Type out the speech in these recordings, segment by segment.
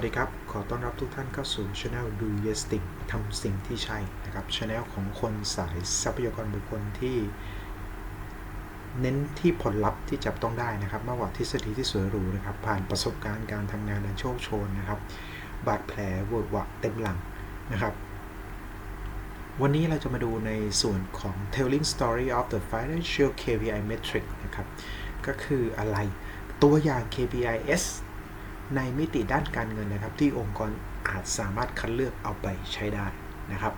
สวัสดีครับ ขอต้อนรับทุกท่านเข้าสู่ช anel Do Yes Thing ทำสิ่งที่ใช่นะครับช anel ของคนสายทรัพยากรบุคคลที่ เน้นที่ผลลัพธ์ที่จับต้องได้นะครับ มากกว่าทฤษฎีที่สวยหรูนะครับ ผ่านประสบการณ์การทำงานอันโชคโชนนะครับ บาดแผลเวอะหวะเต็มหลังนะครับ วันนี้เราจะมาดูในส่วนของ telling story of the financial KPI metric นะครับ ก็คืออะไรตัวอย่าง KPIs ในมิติด้านการเงินนะครับ ที่องค์กรอาจสามารถคัดเลือกเอาไปใช้ได้นะครับ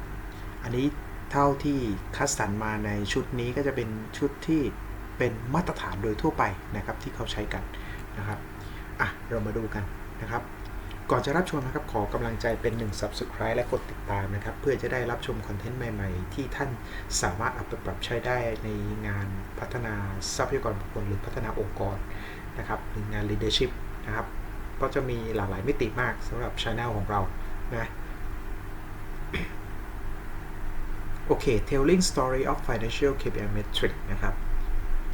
อันนี้เท่าที่คัดสรรมาในชุดนี้ก็จะเป็นชุดที่เป็นมาตรฐานโดยทั่วไปนะครับที่เขาใช้กันนะครับอะเรามาดูกันนะครับก่อนจะรับชมนะครับขอกำลังใจเป็น1 Subscribe และกดติดตามนะครับ เพื่อจะได้รับชมคอนเทนต์ใหม่ๆ ที่ท่านสามารถเอาไปปรับใช้ได้ในงานพัฒนาทรัพยากรบุคคลหรือพัฒนาองค์กรนะครับหรืองาน leadership นะครับ ก็จะมีหลากหลายมิติมากสำหรับช anel ของเรานะโอเค telling story of financial KPI metric นะครับ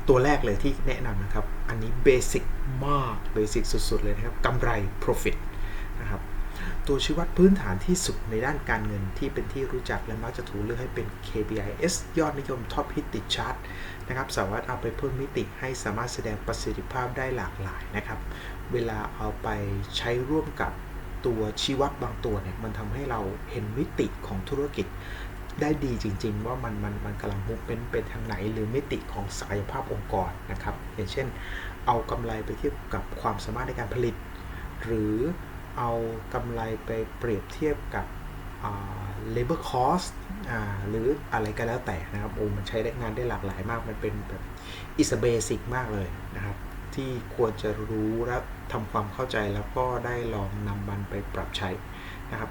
ตัวแรกเลยที่แนะนำนะครับ อันนี้เบสิกมากเบสิกสุด ๆ เลยนะครับกำไร profit นะครับตัวชี้วัดพื้นฐานที่สุดในด้านการเงินที่เป็นที่รู้จักและมักจะถูกเลือกให้เป็น KPIs ยอดนิยมท็อปฮิตติดชาร์ต นะครับสามารถเอาไปเพิ่มมิติให้สามารถแสดงประสิทธิภาพได้หลากหลายนะครับ เวลาเอาไปใช้ร่วมกับตัวชี้วัดบางตัวเนี่ยมันทำให้เราเห็นมิติของธุรกิจได้ดีจริง ๆ ว่ามันมันมันกำลังมุกเป็นเป็นทางไหน หรือมิติของศักยภาพองค์กรนะครับ อย่างเช่น เอากำไรไปเทียบกับความสามารถในการผลิต หรือเอากำไรไปเปรียบเทียบกับ labor cost หรืออะไรก็แล้วแต่นะครับโอ้มันใช้ได้งานได้หลากหลายมาก มันเป็นแบบอิสเบสิกมากเลยนะครับ ที่ควรจะรู้และทำความเข้าใจแล้วก็ได้ลองนำมันไปปรับใช้นะครับ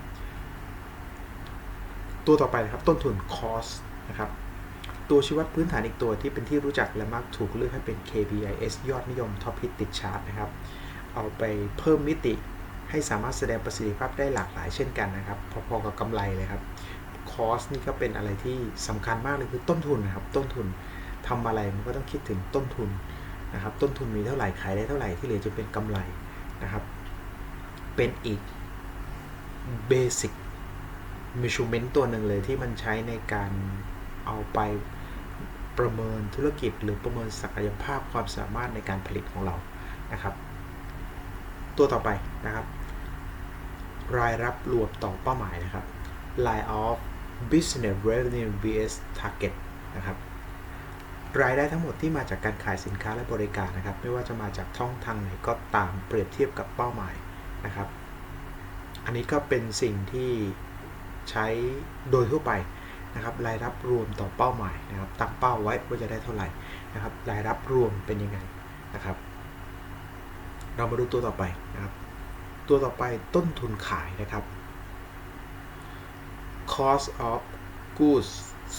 ตัวต่อไปนะครับต้นทุน cost นะครับตัวชี้วัดพื้นฐานอีกตัวที่เป็นที่รู้จักและมักถูกเลือกให้เป็น KPIs ยอดนิยม Top Hit ติดชาร์ตนะครับ เอาไปเพิ่มมิติ ให้สามารถแสดงประสิทธิภาพได้หลากหลายเช่นกันนะครับ พอๆกับกำไรเลยครับ cost นี่ก็เป็นอะไรที่สำคัญมากเลยคือต้นทุนนะครับ ต้นทุนทำอะไรมันก็ต้องคิดถึงต้นทุนนะครับ ต้นทุนมีเท่าไหร่ขายได้เท่าไหร่ที่เหลือจะเป็นกำไรนะครับ เป็นอีก basic measurement ตัวหนึ่งเลยที่มันใช้ในการเอาไปประเมินธุรกิจหรือประเมินศักยภาพความสามารถในการผลิตของเรานะครับ ตัวต่อไปนะครับ รายรับรวมต่อเป้าหมายนะครับ line of business revenue vs target นะครับรายได้ทั้งหมดที่มาจากการขายสินค้าและบริการนะครับ ไม่ว่าจะมาจากช่องทางไหนก็ตามเปรียบเทียบกับเป้าหมายนะครับ อันนี้ก็เป็นสิ่งที่ใช้โดยทั่วไปนะครับ รายรับรวมต่อเป้าหมายนะครับตั้งเป้าไว้ว่าจะได้เท่าไหร่นะครับ รายรับรวมเป็นยังไงนะครับ เรามาดูตัวต่อไปนะครับ ตัวต่อไปต้นทุนขายนะครับ cost of goods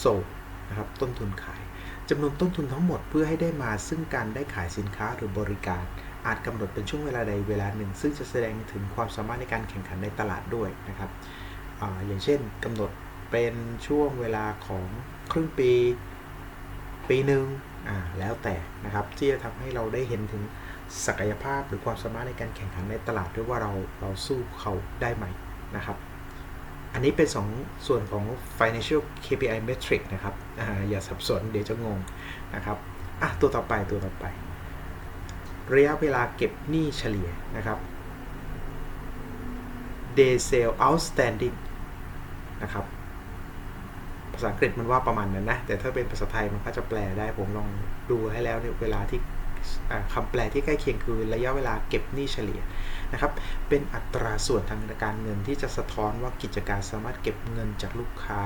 sold นะครับ ต้นทุนขายจำนวนต้นทุนทั้งหมดเพื่อให้ได้มาซึ่งการได้ขายสินค้าหรือบริการ อาจกำหนดเป็นช่วงเวลาใดเวลาหนึ่ง ซึ่งจะแสดงถึงความสามารถในการแข่งขันในตลาดด้วยนะครับออย่างเช่นกำหนดเป็นช่วงเวลาของครึ่งปี ปีหนึ่งแล้วแต่นะครับที่จะทำให้เราได้เห็นถึง ศักยภาพหรือความสามารถในการแข่งขันในตลาดด้วยว่าเราเราสู้เขาได้ไหมนะครับ อันนี้เป็น2ส่วนของ financial KPI metric นะครับออย่าสับสนเดี๋ยวจะงงนะครับอะตัวต่อไปตัวต่อไป ระยะเวลาเก็บหนี้เฉลี่ยนะครับ day sale outstanding นะครับภาษาอังกฤษมันว่าประมาณนั้นนะ แต่ถ้าเป็นภาษาไทยมันก็จะแปลได้ผมลองดูให้แล้วเนี่ยเวลาที่ คำแปลที่ใกล้เคียงคือระยะเวลาเก็บหนี้เฉลี่ยนะครับ เป็นอัตราส่วนทางการเงินที่จะสะท้อนว่ากิจการสามารถเก็บเงินจากลูกค้า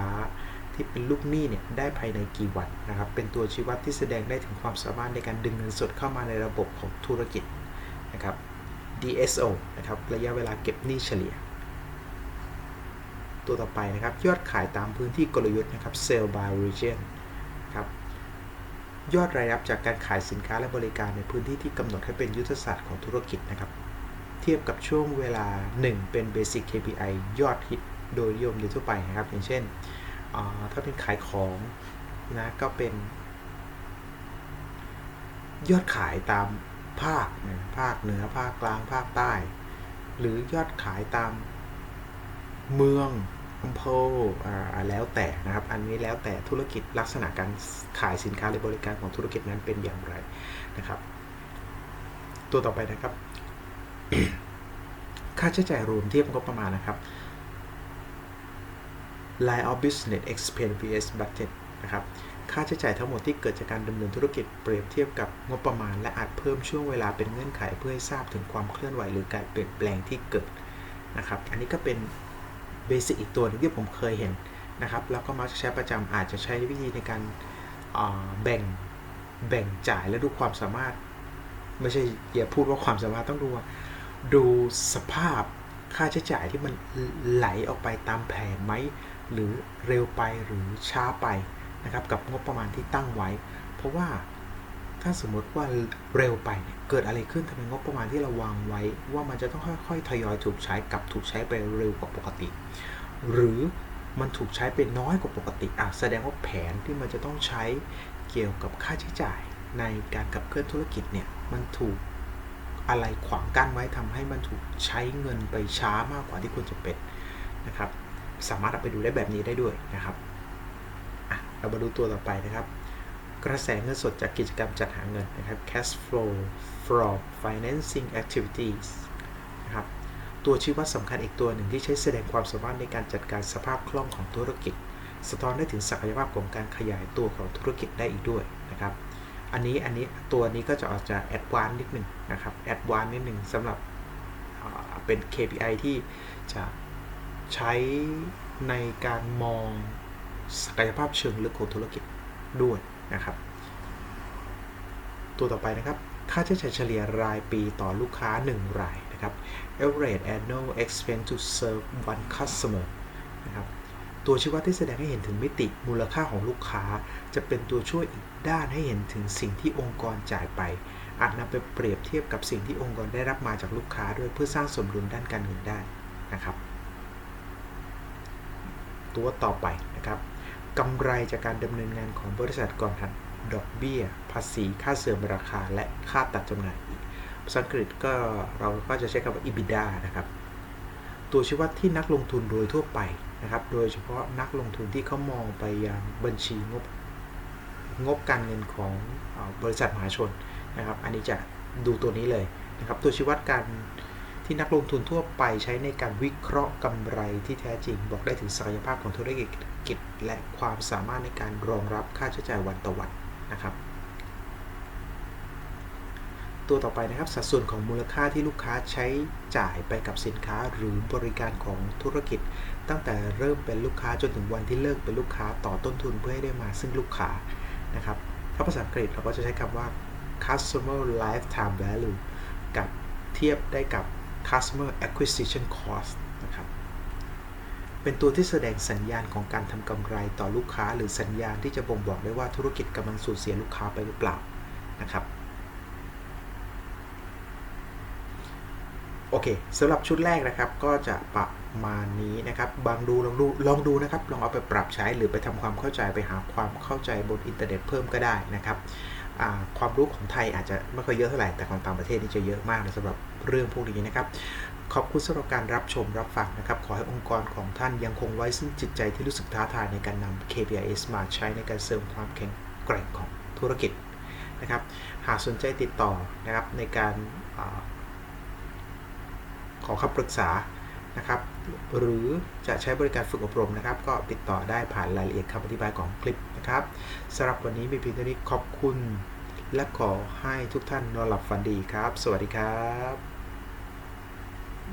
ที่เป็นลูกหนี้เนี่ยได้ภายในกี่วันนะครับ เป็นตัวชี้วัดที่แสดงได้ถึงความสามารถในการดึงเงินสดเข้ามาในระบบของธุรกิจนะครับ DSO นะครับ ระยะเวลาเก็บหนี้เฉลี่ย ตัวต่อไปนะครับ ยอดขายตามพื้นที่กลยุทธ์นะครับ Sell by Region ยอดรายรับจากการขายสินค้าและบริการในพื้นที่ที่กำหนดให้เป็นยุทธศาสตร์ของธุรกิจนะครับ เทียบกับช่วงเวลา 1 เป็น Basic KPI ยอดฮิตโดยนิยมโดยทั่วไปนะครับ อย่างเช่น ถ้าเป็นขายของนะก็เป็น ยอดขายตามภาคนะภาคเหนือภาคกลางภาคใต้ หรือยอดขายตามเมือง อำเภออ่าแล้วแต่นะครับ อันนี้แล้วแต่ธุรกิจลักษณะการขายสินค้าหรือบริการของธุรกิจนั้นเป็นอย่างไรนะครับ ตัวต่อไปนะครับ ค่าใช้จ่ายรวมเทียบงบประมาณนะครับ Line of Business Expense vs Budget นะครับค่าใช้จ่ายทั้งหมดที่เกิดจากการดำเนินธุรกิจเปรียบเทียบกับงบประมาณ และอาจเพิ่มช่วงเวลาเป็นเงื่อนไขเพื่อให้ทราบถึงความเคลื่อนไหวหรือการเปลี่ยนแปลงที่เกิดนะครับ อันนี้ก็เป็น เบสิกอีกตัวนึงที่ผมเคยเห็นนะครับ แล้วก็มักจะใช้ประจำอาจจะใช้วิธีในการแบ่งแบ่งจ่ายและดูความสามารถ ไม่ใช่อย่าพูดว่าความสามารถต้องดูดูสภาพค่าใช้จ่ายที่มันไหลออกไปตามแผนไหมหรือเร็วไปหรือช้าไปนะครับกับงบประมาณที่ตั้งไว้ เพราะว่า ถ้าสมมติว่าเร็วไปเนี่ยเกิดอะไรขึ้นทำไมงบประมาณที่เราวางไว้ ว่ามันจะต้องค่อยๆทยอยถูกใช้กลับถูกใช้ไปเร็วกว่าปกติ หรือมันถูกใช้ไปน้อยกว่าปกติอะแสดงว่าแผนที่มันจะต้องใช้เกี่ยวกับค่าใช้จ่ายในการขับเคลื่อนธุรกิจเนี่ยมันถูกอะไรขวางกั้นไว้ทำให้มันถูกใช้เงินไปช้ามากกว่าที่ควรจะเป็นนะครับ สามารถเอาไปดูได้แบบนี้ได้ด้วยนะครับเรามาดูตัวต่อไปนะครับ กระแสเงินสดจากกิจกรรมจัดหาเงินนะครับ cash flow from financing activities นะครับตัวชี้วัดสำคัญอีกตัวหนึ่งที่ใช้แสดงความสามารถในการจัดการสภาพคล่องของธุรกิจ สะท้อนได้ถึงศักยภาพของการขยายตัวของธุรกิจได้อีกด้วยนะครับ อันนี้อันนี้ตัวนี้ก็จะอาจจะแอดวานนิดหนึ่งนะครับแอดวานนิดหนึ่งสำหรับเป็น KPI ที่จะใช้ในการมองศักยภาพเชิงลึกของธุรกิจด้วย นะครับ ตัวต่อไปนะครับ ค่าใช้จ่ายเฉลี่ยรายปีต่อลูกค้า 1 รายนะครับ average annual expense to serve one customer นะครับตัวชี้วัดที่แสดงให้เห็นถึงมิติมูลค่าของลูกค้า จะเป็นตัวช่วยอีกด้านให้เห็นถึงสิ่งที่องค์กรจ่ายไปอาจนำไปเปรียบเทียบกับสิ่งที่องค์กรได้รับมาจากลูกค้าด้วยเพื่อสร้างสมดุลด้านการเงินได้นะครับ ตัวต่อไปนะครับ กำไรจากการดำเนินงานของบริษัทก่อนหักดอกเบี้ย ภาษี ค่าเสื่อมราคา และค่าตัดจำหน่ายอีกภาษาอังกฤษก็เราก็จะใช้คำว่า EBITDA นะครับ ตัวชี้วัดที่นักลงทุนโดยทั่วไปนะครับ โดยเฉพาะนักลงทุนที่เขามองไปยังบัญชีงบงบการเงินของบริษัทมหาชนนะครับ อันนี้จะดูตัวนี้เลยนะครับ ตัวชี้วัดการ ที่นักลงทุนทั่วไปใช้ในการวิเคราะห์กำไรที่แท้จริง บอกได้ถึงศักยภาพของธุรกิจและความสามารถในการรองรับค่าใช้จ่ายวันต่อวันนะครับ ตัวต่อไปนะครับ สัดส่วนของมูลค่าที่ลูกค้าใช้จ่ายไปกับสินค้าหรือบริการของธุรกิจ ตั้งแต่เริ่มเป็นลูกค้าจนถึงวันที่เลิกเป็นลูกค้าต่อต้นทุนเพื่อให้ได้มาซึ่งลูกค้านะครับถ้าภาษาอังกฤษเราก็จะใช้คำว่า customer lifetime value กับเทียบได้กับ customer acquisition cost นะครับ เป็นตัวที่แสดงสัญญาณของการทำกำไรต่อลูกค้า หรือสัญญาณที่จะบ่งบอกได้ว่าธุรกิจกำลังสูญเสียลูกค้าไปหรือเปล่านะครับโอเคสำหรับชุดแรกนะครับก็จะประมาณนี้นะครับ บางดูลองดูลองดูนะครับ ลองเอาไปปรับใช้หรือไปทำความเข้าใจไปหาความเข้าใจบนอินเทอร์เน็ตเพิ่มก็ได้นะครับ ความรู้ของไทยอาจจะไม่ค่อยเยอะเท่าไหร่แต่ของต่างประเทศนี่จะเยอะมากเลยสำหรับเรื่องพวกนี้นะครับ ขอบคุณสำหรับการรับชมรับฟังนะครับ ขอให้องค์กรของท่านยังคงไว้ซึ่งจิตใจที่รู้สึกท้าทายในการนำ KPIs มาใช้ในการเสริมความแข็งแกร่งของธุรกิจนะครับ หากสนใจติดต่อนะครับในการอาขอคำปรึกษานะครับหรือจะใช้บริการฝึกอบรมนะครับ ก็ติดต่อได้ผ่านรายละเอียดคำอธิบายของคลิป นะครับสำหรับวันนี้มีเพียงเท่านี้ขอบคุณ และขอให้ทุกท่านนอนหลับฝันดีครับ สวัสดีครับ